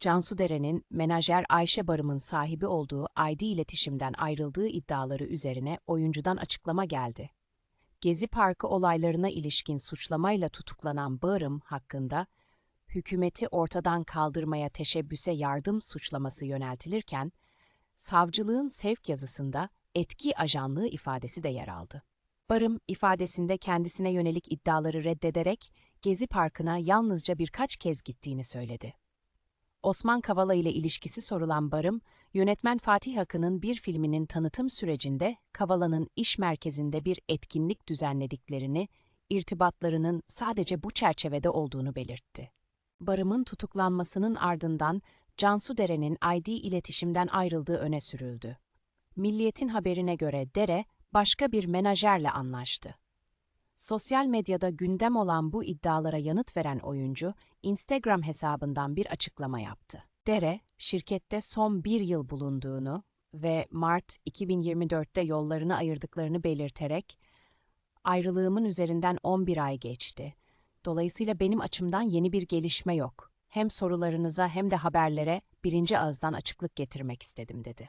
Cansu Deren'in menajer Ayşe Barım'ın sahibi olduğu ID iletişimden ayrıldığı iddiaları üzerine oyuncudan açıklama geldi. Gezi Parkı olaylarına ilişkin suçlamayla tutuklanan Barım hakkında hükümeti ortadan kaldırmaya teşebbüse yardım suçlaması yöneltilirken, savcılığın sevk yazısında etki ajanlığı ifadesi de yer aldı. Barım ifadesinde kendisine yönelik iddiaları reddederek Gezi Parkı'na yalnızca birkaç kez gittiğini söyledi. Osman Kavala ile ilişkisi sorulan Barım, yönetmen Fatih Akın'ın bir filminin tanıtım sürecinde Kavala'nın iş merkezinde bir etkinlik düzenlediklerini, irtibatlarının sadece bu çerçevede olduğunu belirtti. Barım'ın tutuklanmasının ardından Cansu Dere'nin ID iletişimden ayrıldığı öne sürüldü. Milliyet'in haberine göre Dere, başka bir menajerle anlaştı. Sosyal medyada gündem olan bu iddialara yanıt veren oyuncu, Instagram hesabından bir açıklama yaptı. Dere, şirkette son bir yıl bulunduğunu ve Mart 2024'te yollarını ayırdıklarını belirterek, ayrılığımın üzerinden 11 ay geçti. Dolayısıyla benim açımdan yeni bir gelişme yok. Hem sorularınıza hem de haberlere birinci ağızdan açıklık getirmek istedim dedi.